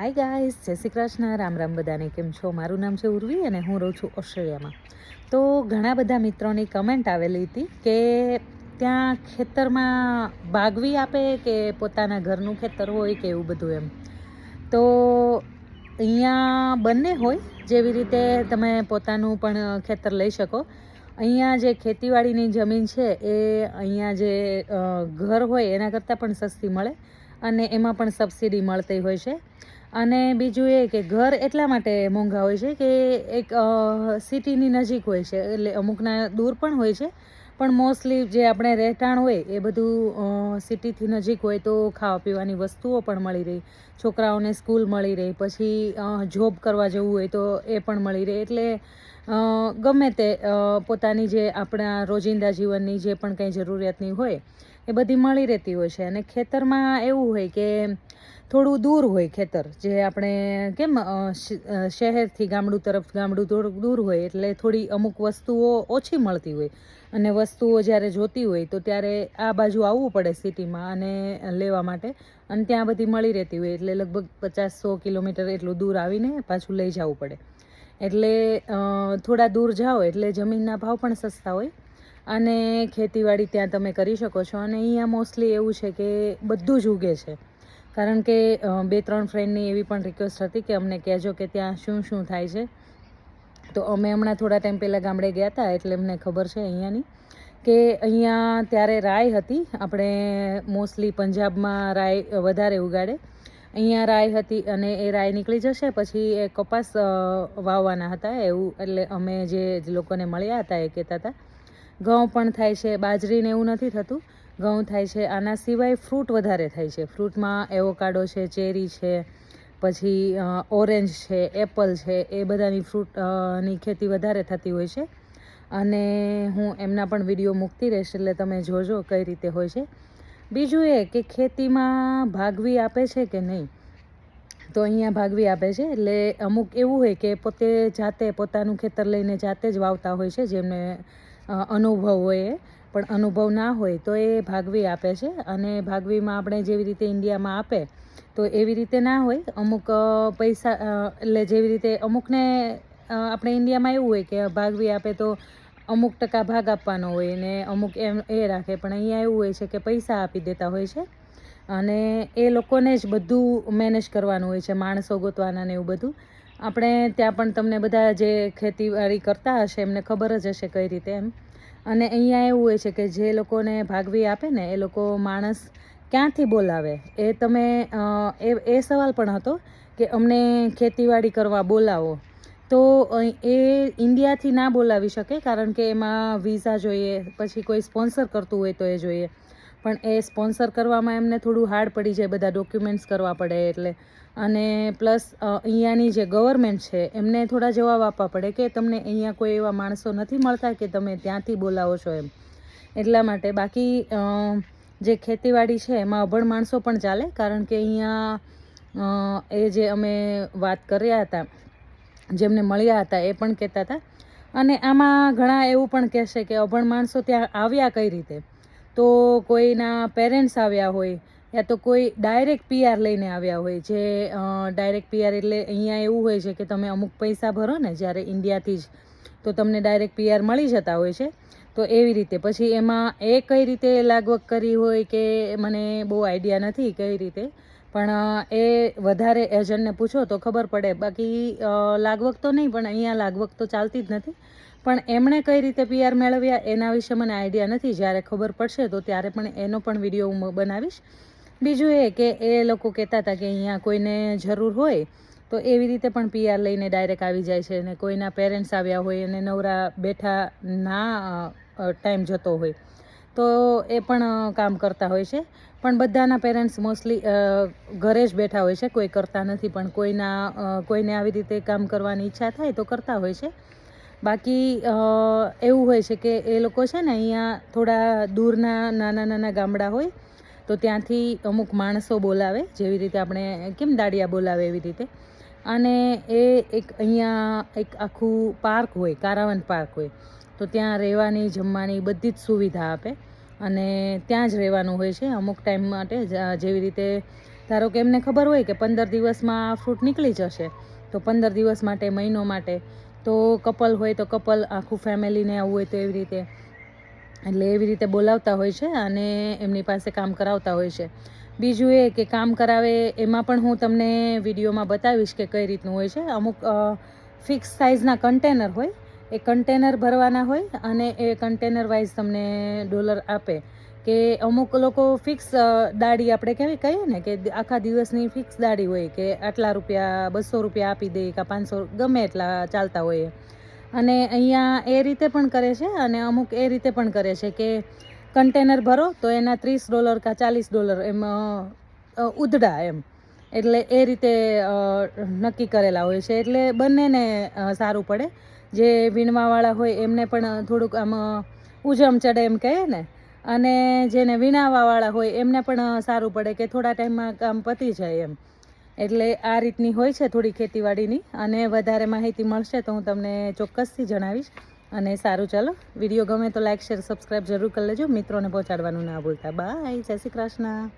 Hi guys જય શ્રી કૃષ્ણ, રામ રામ બધાને કેમ છો? મારું નામ છે ઉર્વી અને હું રહું છું ઓસ્ટ્રેલિયામાં. તો ઘણા બધા મિત્રોની કમેન્ટ આવેલી હતી કે ત્યાં ખેતરમાં બાગવી આપે કે પોતાના ઘરનું ખેતર હોય કે એવું બધું એમ. તો અહીંયા બંને હોય, જેવી રીતે તમે પોતાનું પણ ખેતર લઈ શકો. અહીંયા જે ખેતીવાડીની જમીન છે એ અહીંયા જે ઘર હોય એના કરતાં પણ સસ્તી મળે અને એમાં પણ સબસિડી મળતી હોય છે. અને બીજું એ કે ઘર એટલા માટે મોંઘા હોય છે કે એક સિટીની નજીક હોય છે. એટલે અમુકના દૂર પણ હોય છે. પણ મોસ્ટલી જે આપણે રહેઠાણ હોય એ બધું સિટીથી નજીક હોય તો ખાવા પીવાની વસ્તુઓ પણ મળી રહી. છોકરાઓને સ્કૂલ મળી રહી. પછી જોબ કરવા જવું હોય તો એ પણ મળી રહે. એટલે ગમે તે પોતાની જે આપણા રોજિંદા જીવનની જે પણ કંઈ જરૂરિયાતની હોય એ બધી મળી રહેતી હોય છે. અને ખેતરમાં એવું હોય કે થોડું દૂર હોય ખેતર, જે આપણે કેમ શહેરથી ગામડું તરફ ગામડું થોડુંક દૂર હોય, એટલે થોડી અમુક વસ્તુઓ ઓછી મળતી હોય. અને વસ્તુઓ જ્યારે જોતી હોય, તો ત્યારે આ બાજુ આવવું પડે સિટીમાં અને લેવા માટે. અને ત્યાં બધી મળી રહેતી હોય, એટલે લગભગ પચાસ સો કિલોમીટર એટલું દૂર આવીને પાછું લઈ જવું પડે. એટલે થોડા દૂર જાઓ, એટલે જમીનના ભાવ પણ સસ્તા હોય. અને ખેતીવાડી ત્યાં તમે કરી શકો છો. અને અહીંયા મોસ્ટલી એવું છે કે બધું જ ઉગે છે. કારણ કે બે ત્રણ ફ્રેન્ડની એવી પણ રિક્વેસ્ટ હતી કે અમને કહેજો કે ત્યાં શું શું થાય છે. તો અમે હમણાં થોડા ટાઈમ પહેલાં ગામડે ગયા હતા, એટલે અમને ખબર છે અહીંયાની કે અહીંયા ત્યારે રાય હતી. આપણે મોસ્ટલી પંજાબમાં રાય વધારે ઉગાડે. અહીંયા રાય હતી અને એ રાય નીકળી જશે, પછી એ કપાસ વાવવાના હતા એવું, એટલે અમે જે લોકોને મળ્યા હતા એ કહેતા હતા. ઘઉં પણ થાય છે, બાજરીને એવું નથી થતું. ઘઉં થાય છે, આના સિવાય ફ્રૂટ વધારે થાય છે. ફ્રૂટમાં એવોકાડો છે, ચેરી છે, પછી ઓરેન્જ છે, એપલ છે, એ બધાની ફ્રૂટની ખેતી વધારે થતી હોય છે. અને હું એમના પણ વીડિયો મૂકતી રહીશ, એટલે તમે જોજો કઈ રીતે હોય છે. બીજું એ કે ખેતીમાં ભાગવી આપે છે કે નહીં? તો અહીંયા ભાગવી આપે છે, એટલે અમુક એવું હોય કે પોતે જાતે પોતાનું ખેતર લઈને જાતે જ વાવતા હોય છે, જેમને અનુભવ હોય એ. પણ અનુભવ ના હોય તો એ ભાગવી આપે છે. અને ભાગવીમાં આપણે જેવી રીતે ઇન્ડિયામાં આપે, તો એવી રીતે ના હોય. અમુક પૈસા એટલે જેવી રીતે અમુકને આપણે ઇન્ડિયામાં એવું હોય કે ભાગવી આપે તો અમુક ટકા ભાગ આપવાનો હોય ને અમુક એમ, એ રાખે. પણ અહીંયા એવું હોય છે કે પૈસા આપી દેતા હોય છે. અને એ લોકોને જ બધું મેનેજ કરવાનું હોય છે, માણસો ગોતવાના ને એવું બધું. આપણે ત્યાં પણ તમને બધા જે ખેતીવાડી કરતા હશે, એમને ખબર જ હશે કઈ રીતે એમ. અને અહીંયા એવું હોય છે કે જે લોકોને ભાગવી આપે ને, એ લોકો માણસ ક્યાંથી બોલાવે? એ તમે એ એ સવાલ પણ હતો કે અમને ખેતીવાડી કરવા બોલાવો. તો એ ઇન્ડિયાથી ના બોલાવી શકે, કારણ કે એમાં વિઝા જોઈએ, પછી કોઈ સ્પોન્સર કરતું હોય તો એ જોઈએ. પણ એ સ્પોન્સર કરવામાં એમને થોડું હાર્ડ પડી જાય બધા ડોક્યુમેન્ટ્સ કરવા પડે એટલે. અને પ્લસ અહીંયાની જે ગવર્મેન્ટ છે, એમને થોડા જવાબ આપવા પડે કે તમને અહીંયા કોઈ એવા માણસો નથી મળતા કે તમે ત્યાંથી બોલાવો છો એમ. એટલા માટે બાકી જે ખેતીવાડી છે, એમાં અભણ માણસો પણ ચાલે કારણ કે અહીંયા એ જે અમે વાત કર્યા હતા, જેમને મળ્યા હતા, એ પણ કહેતા હતા. અને આમાં ઘણા એવું પણ કહેશે કે અભણ માણસો ત્યાં આવ્યા કઈ રીતે? તો કોઈના પેરેન્ટ્સ આવ્યા હોય યા તો કોઈ ડાયરેક્ટ પીઆર લઈને આવ્યા હોય, જે ડાયરેક્ટ પીઆર એટલે અહીંયા એવું હોય છે કે તમે અમુક પૈસા ભરો ને જ્યારે ઇન્ડિયાથી જ, તો તમને ડાયરેક્ટ પીઆર મળી જતા હોય છે. તો એવી રીતે. પછી એમાં એ કઈ રીતે લાગવગ કરી હોય કે મને બહુ આઈડિયા નથી કઈ રીતે. પણ એ વધારે એજન્ટને પૂછો તો ખબર પડે. બાકી લાગવક તો નહીં, પણ અહીંયા લાગવગ તો ચાલતી જ નથી. પણ એમણે કઈ રીતે પીઆર મેળવ્યા એના વિશે મને આઈડિયા નથી. જ્યારે ખબર પડશે તો ત્યારે પણ એનો પણ વીડિયો હું બનાવીશ. બીજું એ કે એ લોકો કહેતા હતા કે અહીંયા કોઈને જરૂર હોય તો એવી રીતે પણ પીઆર લઈને ડાયરેક્ટ આવી જાય છે. અને કોઈના પેરેન્ટ્સ આવ્યા હોય અને નવરા બેઠા ના ટાઈમ જતો હોય. તો એ પણ કામ કરતા હોય છે. પણ બધાના પેરેન્ટ્સ મોસ્ટલી ઘરે જ બેઠા હોય છે. કોઈ કરતા નથી, પણ કોઈના કોઈને આવી રીતે કામ કરવાની ઈચ્છા થાય તો કરતા હોય છે. બાકી એવું હોય છે કે એ લોકો છે ને અહીંયા થોડા દૂરના, નાના નાના ગામડા હોય, તો ત્યાંથી અમુક માણસો બોલાવે, જેવી રીતે આપણે કેમ દાડિયા બોલાવે એવી રીતે. અને એ એક અહીંયા એક આખું પાર્ક હોય કારાવન પાર્ક હોય. તો ત્યાં રહેવાની, જમવાની બધી જ સુવિધા આપે. અને ત્યાં જ રહેવાનું હોય છે અમુક ટાઈમ માટે જેવી રીતે ધારો કે એમને ખબર હોય કે પંદર દિવસમાં ફ્રૂટ નીકળી જશે, તો પંદર દિવસ માટે, મહિનો માટે, તો કપલ હોય તો કપલ આખું ફેમિલીને આવવું હોય તો એવી રીતે. એટલે એવી રીતે બોલાવતા હોય છે અને એમની પાસે કામ કરાવતા હોય છે. બીજું એ કે કામ કરાવે એમાં પણ હું તમને વિડીયોમાં બતાવીશ કે કઈ રીતનું હોય છે. અમુક ફિક્સ સાઇઝના કન્ટેનર હોય એ કન્ટેનર ભરવાના હોય અને એ કન્ટેનર વાઇઝ તમને ડોલર આપે. કે અમુક લોકો ફિક્સ દાડી આપણે કહેવાય કહીએ ને કે આખા દિવસની ફિક્સ દાડી હોય કે આટલા રૂપિયા, બસો રૂપિયા આપી દે કે પાંચસો, ગમે એટલા ચાલતા હોય. અને અહીંયા એ રીતે પણ કરે છે અને અમુક એ રીતે પણ કરે છે કે કન્ટેનર ભરો તો એના ત્રીસ ડોલર કાં ચાલીસ ડોલર એમ ઉધડા એમ. એટલે એ રીતે નક્કી કરેલા હોય છે. એટલે બંનેને સારું પડે. જે વીણવાવાળા હોય એમને પણ થોડુંક આમ, ઉજમ ચડે એમ કહે ને. અને જેને વીણાવાવાળા હોય એમને પણ સારું પડે કે થોડા ટાઈમમાં કામ પતી જાય એમ. એટલે આ રીતની હોય છે થોડી ખેતીવાડીની. અને વધારે માહિતી મળશે તો હું તમને ચોક્કસથી જણાવીશ. અને સારું ચાલો, વીડિયો ગમે તો લાઇક શેર, સબસ્ક્રાઈબ જરૂર કરી લેજો. મિત્રોને પહોંચાડવાનું ના ભૂલતા. બાય, જય શ્રી કૃષ્ણ.